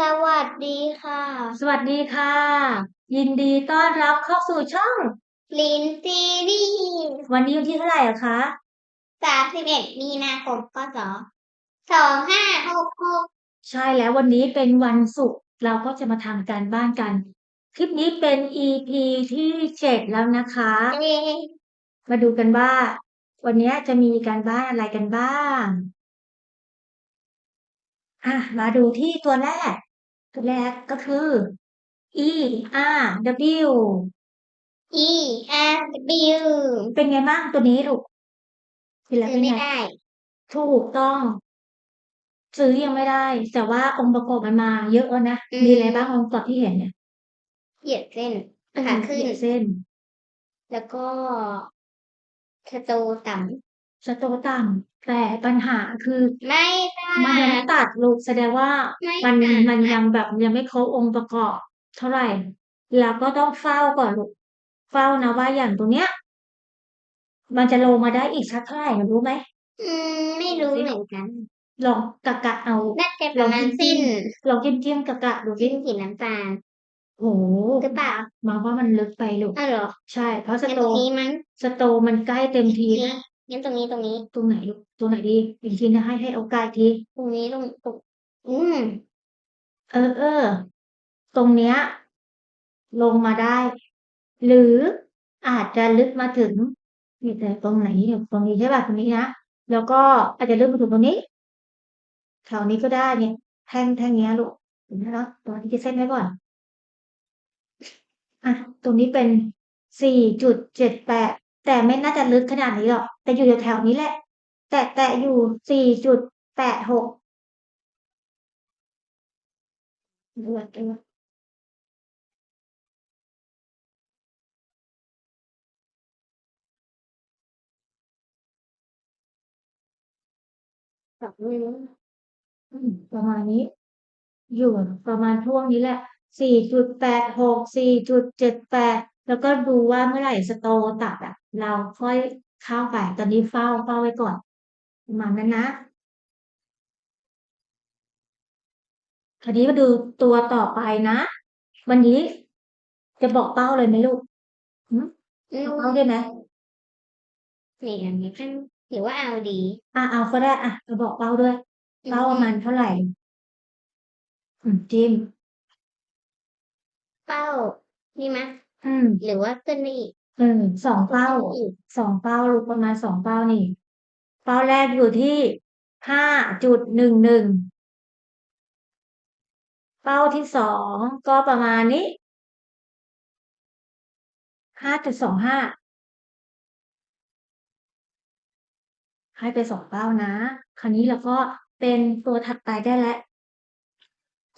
สวัสดีค่ะ สวัสดีค่ะ ยินดีต้อนรับเข้าสู่ช่อง ลินซีรีส์วันนี้วันที่เท่าไหร่อะคะสามสิบเอ็ดมีนาคมพศสองห้าหกหกใช่แล้ววันนี้เป็นวันศุกร์เราก็จะมาทำการบ้านกัน คลิปนี้เป็น EP ที่เจ็ดแล้วนะคะเอ๊ะมาดูกันว่า วันนี้จะมีการบ้านอะไรกันบ้าง อะ มาดูที่ตัวแรก ตัวแรกก็คือ E R W อี R W เป็นไงบ้างตัวนี้ลูกเป็นแล้วซื้เป็อนไม่ไงได้ ถูกต้อง ซื้อยังไม่ได้ แต่ว่าองค์ประกอบมันมาเยอะแล้วนะอืมมีอะไรบ้างองค์ประกอบที่เห็นเนี่ย เหยียดเส้นอืมขาขึ้นเหยียดเส้น แล้วก็สโตต่ สโตรต่ำแต่ปัญหาคือำไม่ได้มันยังไม่ตัดลูกแสดงว่าไม่มันตัดมันยังแบบยังไม่ครบองค์ประกอบ เท่าไหร่ แล้วก็ต้องเฝ้าก่อนลูกเฝ้านะว่าอย่างตรงเนี้ย มันจะลงมาได้อีกสักเท่าไหร่รู้ไหมอืมไม่รู้เหมือนกันลองกะกะเอาน่าจะประมาณสิ้นลองจิ้มจิ้มกะกะดูสิสิ้นสีน้ำตาลโอ้โหหรือเปล่ามาว่ามันลึกไปลูกอ้าวเหรอใช่ เพราะสงั้นโตตรงนี้มั้งสโตมันใกล้เต็มทีแล้ว งั้นตรงนี้ตรงนี้ ตรงไหนลูกตรงไหนดีอีกทีนะให้ให้โอกาสอีกที ตรงนี้ตรงตรงอืมเออเออ ตรงเนี้ย ลงมาได้ หรืออาจจะลึกมาถึงนี่แต่ตรงไหนเนี่ยตรงนี้ใช่ป่ะตรงนี้นะแล้วก็อาจจะลึกมาถึงตรงนี้แถวนี้ก็ได้เนี่ย แท่งแท่งเนี้ยลูกเห็นไหมเนาะตรงนี้จะเส้นไว้ก่อนอะตรงนี้เป็นสี่จุดเจ็ดแปดแต่ไม่น่าจะลึกขนาดนี้หรอก แต่อยู่แถวๆนี้แหละ แต่แต่อยู่สี่จุดแปดหกเลือดเลือดแบบนี้อืมประมาณนี้ อยู่ประมาณช่วงนี้แหละสี่จุดแปดหกสี่จุดเจ็ดแปดแล้วก็ดูว่าเมื่อไหร่สโตตัดอะ เราค่อย เข้าไป ตอนนี้เฝ้าเฝ้าไว้ก่อนประมาณนั้นนะคราวนี้มาดูตัวต่อไปนะวันนี้จะบอกเป้าเลยไหมลูกหืมอืมบอกเป้าได้ไหมนี่อันนี้เป็นหรือว่าเอาดีอะเอาก็ได้อะจะบอกเป้าด้วย เป้าประมาณเท่าไหร่อืมจิ้มเป้านี่มะอืม หรือว่าขึ้นนี่ เออ สองเป้า สองเป้าลูกประมาณสองเป้านี่ เป้าแรกอยู่ที่ห้าจุดหนึ่งหนึ่ง เป้าที่สองก็ประมาณนี้ห้าจุดสองห้า ให้ไปสองเป้านะ คราวนี้เราก็เป็นตัวถัดไปได้แล้ว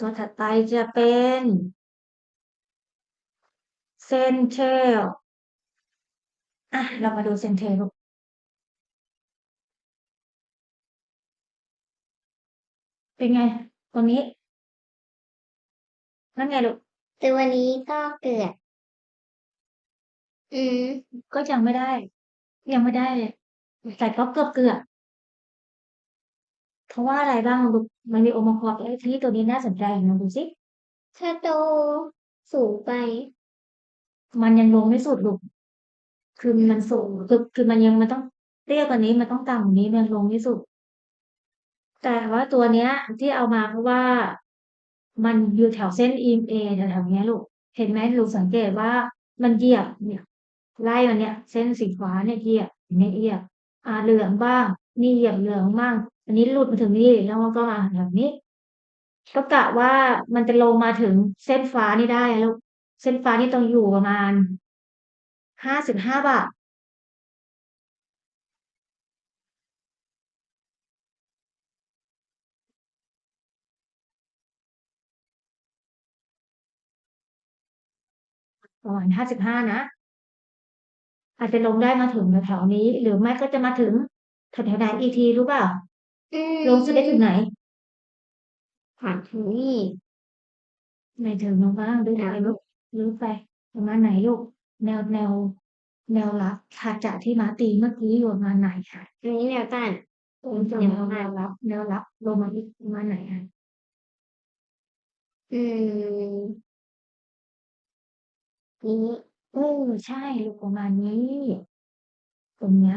ตัวถัดไปจะเป็นเซนเทล อะ เรามาดูเซนเทลลูกเป็นไงตรงนี้นั่นไงลูกตัวนี้ก็เกือบอืม ก็ยังไม่ได้ ยังไม่ได้เลยแต่ก็เกือบเกือบเพราะว่าอะไรบ้างลูกมันมีองค์ประกอบอะไรที่ตัวนี้น่าสนใจลองดูสิถ้าโตสูงไป มันยังลงไม่สุดลูก คือมันสูงคือคือมันยังมันต้องเตี้ยกว่านี้มันต้องต่ำกว่านี้มันลงไม่สุด แต่ว่าตัวเนี้ย ที่เอามาเพราะว่ามันอยู่แถวเส้น EMA แถวๆเนี้ยลูก เห็นไหมลูกสังเกตว่ามันเหยียบเนี่ยไล่มาเนี่ย เส้นสีฟ้าเนี่ยเหยียบเนี่ยเหยียบอ่าเหลืองบ้าง นี่เหยียบเหลืองบ้าง อันนี้หลุดมาถึงนี่แล้วมันก็มาแบบนี้ ก็กะว่ามันจะลงมาถึงเส้นฟ้านี่ได้ลูกเส้นฟ้านี่ต้องอยู่ประมาณ ห้าสิบห้าบาท ประมาณห้าสิบห้านะ อาจจะลงได้มาถึงแถวๆนี้ หรือไม่ก็จะมาถึงแถวๆไหนอีกทีรู้เปล่าอืมลงจะได้ถึงไหนผ่านถึงนี่ไม่ถึงลงบ้างหรือไหนลูกหรือไปประมาณไหนลูก แนวแนว แนวรับถัดจากที่มาตีเมื่อกี้อยู่ประมาณไหนคะอันนี้แนวต้านแนวแนวรับ แนวรับลงมาที่ประมาณไหนคะอืมนี้เออใช่ลูกประมาณนี้ ตรงเนี้ย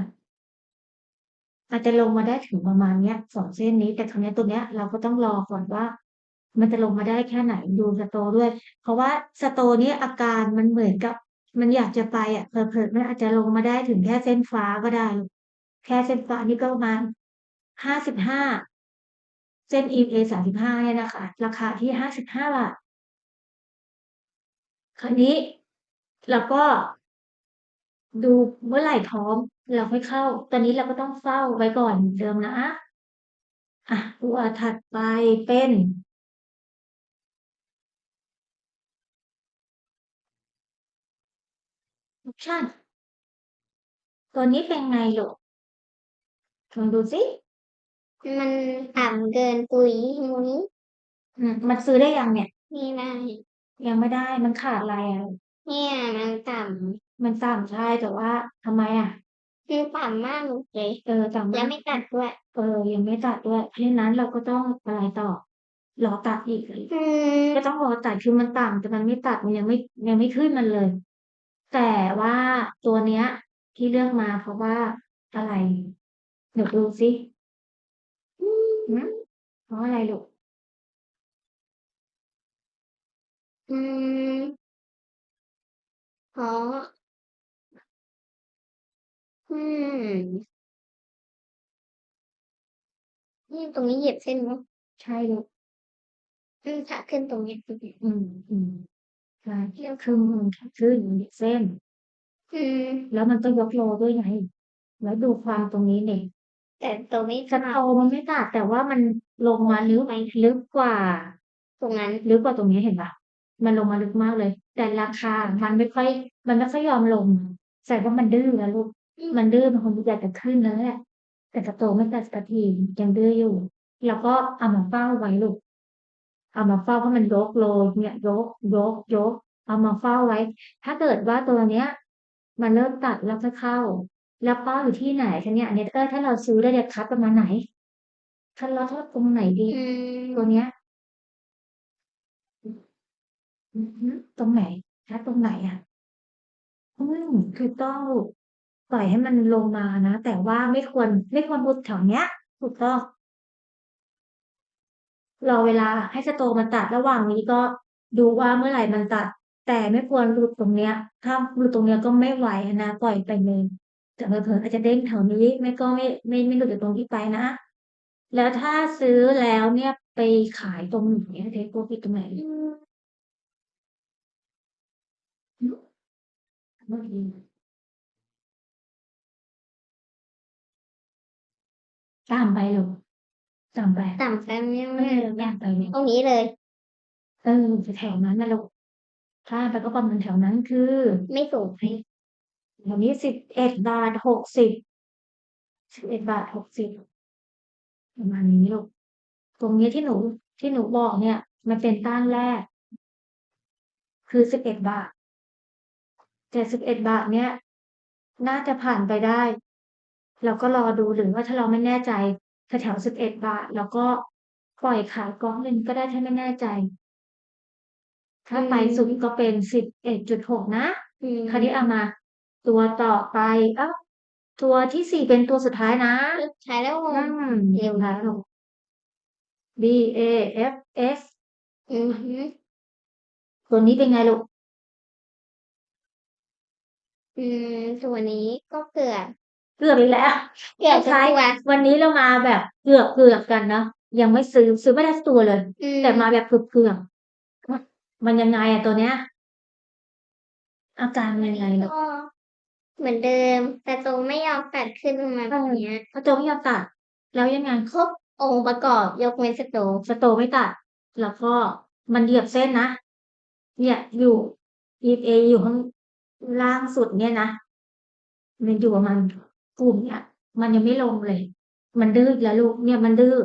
อาจจะลงมาได้ถึงประมาณเนี้ย2เส้นนี้ แต่คราวเนี้ยตรงเนี้ยเราก็ต้องรอก่อนว่า มันจะลงมาได้แค่ไหนดูสโตด้วย เพราะว่าสโตนี้อาการมันเหมือนกับ มันอยากจะไปอะเผลอๆมันอาจจะลงมาได้ถึงแค่เส้นฟ้าก็ได้ แค่เส้นฟ้านี่ก็ประมาณ55เส้น EMA 35เนี่ยนะคะ ราคาที่55บห้าบาทคราวนี้เราก็ดูเมื่อไหร่พร้อม เราค่อยเข้า ตอนนี้เราก็ต้องเฝ้าไว้ก่อนเดิมนะอะตัวถัดไปเป็น ออปชันตัวนี้เป็นไงลูก?ลองดูสิมันต่ำเกินปุ๋ยมุ้ยอืมมันซื้อได้ยังเนี่ย?ไม่ได้ ยังไม่ได้มันขาดอะไรอะลูก?เนี่ยมันต่มันต่ำใช่แต่ว่าทำไมอะ?ำคือต่ำมากเลยเออต่ำแล้มาวก ไม่ตัดด้วย เออ ยังไม่ตัดด้วย เพราะฉะนั้นเราก็ต้องอะไรต่อ รอตัดอีก อืมก็ต้องรอตัดคือมันต่ำแต่มันไม่ตัดมันยังไม่ยังไม่ขึ้นมาเลย แต่ว่าตัวเนี้ย ที่เลือกมาเพราะว่าอะไร?เดี๋ยวดูสิอืมหือเพราะอะไรลูก?อืมเพราะอืมนี่ตรงนี้เหยียบเส้นไหม?ใช่ลูกอืมขาขึ้นตรงนี้อืมๆ ใช่คือมันขาขึ้นมันเหยียบเส้น อืม แล้วมันก็ยกโลด้วยไงแล้วดูความตรงนี้ดิแต่ตรงนี้สโตมันไม่ตัดแต่ว่ามันลงมาลึกลึกกว่า ตรงนั้นลึกกว่าตรงนี้เห็นเปล่า?มันลงมาลึกมากเลย แต่ราคา มันไม่ค่อย มันไม่ค่อยยอมลงแสดงว่ามันดื้อนะลูกอืมมันดื้อมันคงอยากจะขึ้นแล้วแหละแต่สโตไม่ตัดสักทียังดื้ออยู่เราก็เอามาเฝ้าไว้ลูก เอามาเฝ้าให้มันยกโลเนี่ยยกยกยก เอามาเฝ้าไว้ ถ้าเกิดว่าตัวเนี้ย มันเริ่มตัดแล้วค่อยเข้า แล้วเป้าอยู่ที่ไหนคะเนี่ย?อันนี้เออถ้าเราซื้อเราจะคัดประมาณไหน?คัดล็อตว่าตรงไหนดี?อืตัวมเนี้ยอืออือฮึตรงไหน?คัดตรงไหนอะ?อืมถูกต้องลูกปล่อยให้มันลงมานะ แต่ว่าไม่ควรไม่ควรหลุดแถวเนี้ยถูกต้อง รอเวลาให้สโตมันตัดระหว่างนี้ก็ดูว่าเมื่อไหร่มันตัด แต่ไม่ควรหลุดตรงเนี้ย ถ้าหลุดตรงเนี้ยก็ไม่ไหวนะปล่อยไปเลยแต่เผลออาจจะเด้งแถวนี้ไม่ก็ไม่ไม่ไม่หลุดจากตรงที่ไปนะ แล้วถ้าซื้อแล้วเนี่ยไปขายตรงไหนอะ take profit ตรงไหน?อืมหือ?เมื่อกี้ต่ำไปลูก ต่ำไปต่ำไปไม่เอไม่อต่ำไปลูกตรงนี้เลย เออแถวๆนั้นน่ะลูกข้ามไปก็ประมาณแถวนั้นคือ ไม่สูงไปแถวนี้11.60 11.60ประมาณนี้ลูกตรงนี้ที่หนูที่หนูบอกเนี่ย มันเป็นต้านแรก คือ11บาทแต่11บาทเนี้ยน่าจะผ่านไปได้ เราก็รอดูหรือว่าถ้าเราไม่แน่ใจ แถวๆ11บาทเราก็ปล่อยขายก๊อกหนึ่งก็ได้ถ้าไม่แน่ใจ ถ้าไปสุดก็เป็น11.6นะอืมคราวนี้เอามา ตัวต่อไปอ้าวตัวที่4เป็นตัวสุดท้ายนะสุดท้ายแล้วอืมเร็วสุดท้ายลูก BAFS อือฮึตัวนี้เป็นไงลูก?อืมตัวนี้ก็เกือบ เกือบอีกแล้วเกือบทุกคล้ายตัวๆวันนี้เรามาแบบเกือบๆกันเนาะยังไม่ซื้อซื้อไม่ได้สักตัวเลย อืแต่มามแบบเกือบๆฮะมันยังไงอะตัวเนี้ย?อาการมันยังไงลูก?ก็เหมือนเดิม แต่ตรงไม่ยอมตัดขึ้นมาเอแบบอเนี้ยเพราะโตไม่ยอมตัด แล้วยังไง?ครบองค์ประกอบยกเว้นสโตสโตไม่ตัด แล้วก็มันเหยียบเส้นนะเนี่ยอยู่ EMA อยู่ข้างล่างสุดเนี่ยนะมันอยู่ประมาณ กลุ่มเนี้ยมันยังไม่ลงเลย มันดื้ออีกแล้วลูกเนี่ยมันดื้อ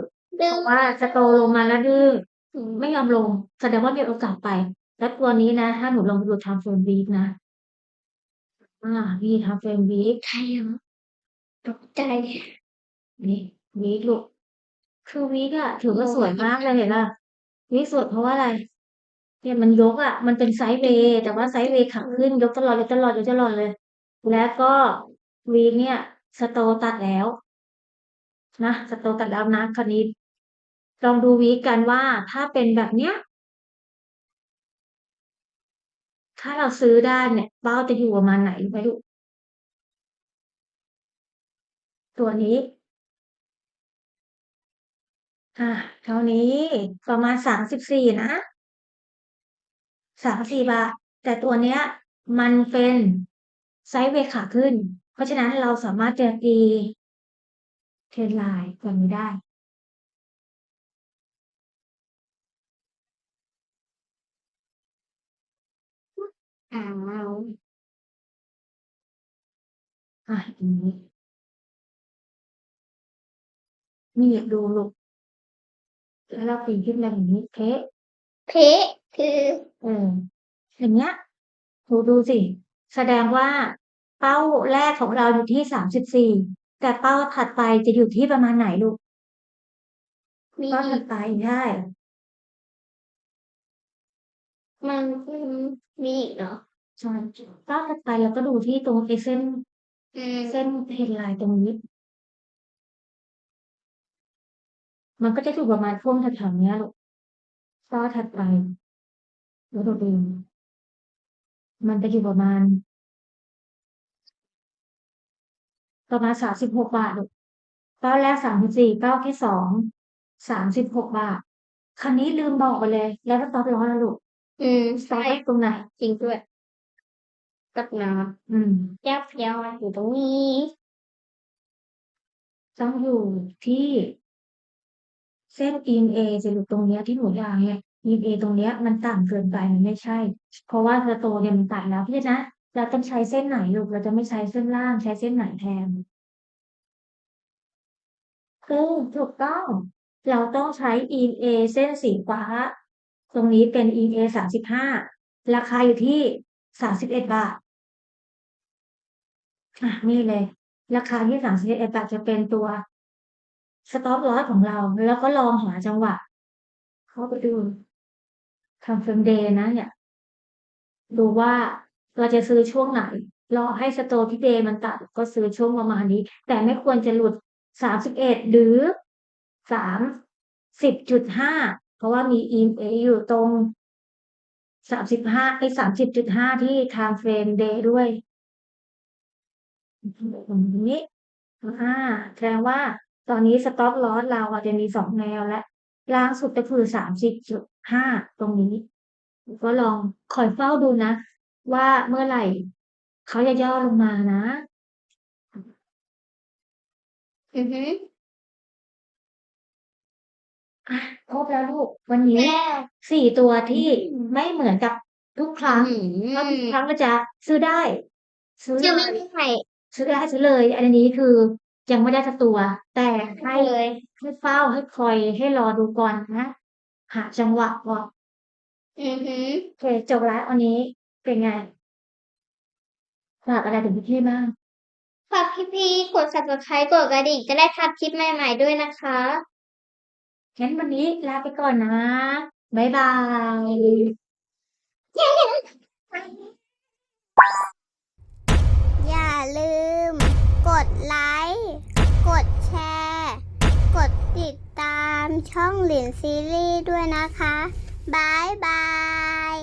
ดื้เพอราะว่าสโตลงมาแล้วดื้ออืมไม่ยอมลง แสดงว่ามีโอกาสไป แล้วตัวนี้นะ ถ้าหนูลองดู time frame week นะอานี่ time frame week ใครเหรอ?ตกใจ นี่ week ลูกคือ week อะถือว่าโอ้สวยมากเลยเห็นเปล่า? week สวยเพราะว่าอะไร?เนี่ยมันยกอะมันเป็นไซด์เวย์แต่ว่าไซด์เวย์ขาขึ้นยกตลอดยกตลอดยกตลอดเลย แล้วก็วีคเนี่ย สโตตัดแล้วนะสโตตัดแล้วนะคราวนี้ลองดูวีกันว่าถ้าเป็นแบบเนี้ย ถ้าเราซื้อได้เนี่ยเป้าจะอยู่ประมาณไหนรู้ไหมลูกตัวนี้ อ่าเท่านี้ประมาณสามสิบสี่นะสามสี่บาทแต่ตัวเนี้ย มันเป็นไซด์เวขาขึ้น ราะฉะนั้นเราสามารถจะตีเทรนไลน์แบบนี้ได้อ้าวอะอย่างนี้นี่ดูลูกแล้วเราปีนขึ้นมาอย่างนี้เพะเพะคือ เอออย่างเงี้ยดูดูสิ แสดงว่า เป้าแรกของเราอยู่ที่สามสิบสี่แต่เป้าถัดไปจะอยู่ที่ประมาณไหนลูกมีเป้าอีถักดไปใช่มันคือมีอีกเหรอใช่เป้าถัดไปเราก็ดูที่ตรงไอ้เส้นอืมเส้นเฮดไลน์ตรงนี้ มันก็จะอยู่ประมาณช่วงแถวๆเนี้ยลูกเป้าถัดไปแล้วเราดูมันจะอยู่ประมาณ ประมาณสามสิบหกบาทลูกเป้าแรกสามสิบสี่เป้าที่สองสามสิบหกบาท คันนี้ลืมบอกไปเลย แล้วก็ตอบร้อยแล้วลูกอืมตอใช่บตรงไหน จริงด้วยกับน้อืมำยับยอดอยู่ตรงนี้ต้องอยู่ที่ เส้น EMA จะอยู่ตรงเนี้ยที่หนูยางเนี่ย EMA ตรงเนี้ยมันต่ำเกินไปมันไม่ใช่ เพราะว่าสโตเนี่ยมันตัดแล้วเพราะฉะนั้น เราต้องใช้เส้นไหนลูก เราจะไม่ใช้เส้นล่างใช้เส้นไหนแทนคือถูกต้อง เราต้องใช้ EMA เส้นสีฟ้า ตรงนี้เป็น EMA สามสิบห้าราคาอยู่ที่สามสิบเอ็ดบาทอะนี่เลย ราคาที่สามสิบเอ็ดบาทจะเป็นตัวสต็อปลอสของเรา แล้วก็ลองหาจังหวะ เข้าไปดูทำเฟรมเดย์นะเนี่ยดูว่า เราจะซื้อช่วงไหน รอให้สโตที่เดย์มันตัดก็ซื้อช่วงประมาณนี้ แต่ไม่ควรจะหลุดสามสิบเอ็ดหรือสามสิบจุดห้าเพราะว่ามี EMA อยู่ตรงสามสิบห้าไอ้สามสิบจุดห้าที่ time frame day ด้วยตรงนี้อ่าแสดงว่าตอนนี้สต็อปลอสเราอาจจะมีสองแนวและล่างสุดก็คือสามสิบจุดห้าตรงนี้ ก็ลองคอยเฝ้าดูนะ ว่าเมื่อไหร่เขาจะย่อลงมานะ อือฮึอะครบแล้วลูก วันนี้แล้วสี่ตัวที่ไม่เหมือนกับทุกครั้งอืเพราะทุกมครั้งก็จะซื้อได้ ซื้อจะเลไม่ยมีใครซื้อได้ซื้อเลย อันนี้คือยังไม่ได้สักตัว แต่ให้เลยให้เฝ้าให้คอยให้รอดูก่อนนะ หาจังหวะก่อนอือฮึโอเคจบแล้ววันนี้ เป็นไง ฝากอะไรถึงพี่ๆบ้าง ฝากพี่ๆกด subscribe กดกระดิ่งจะได้ทำคลิปใหม่ๆด้วยนะคะงั้นวันนี้ลาไปก่อนนะ บ๊ายบายอย่าลืม กดไลค์ กดแชร์ กดติดตามช่องหลินซีรีส์ด้วยนะคะ บ๊ายบาย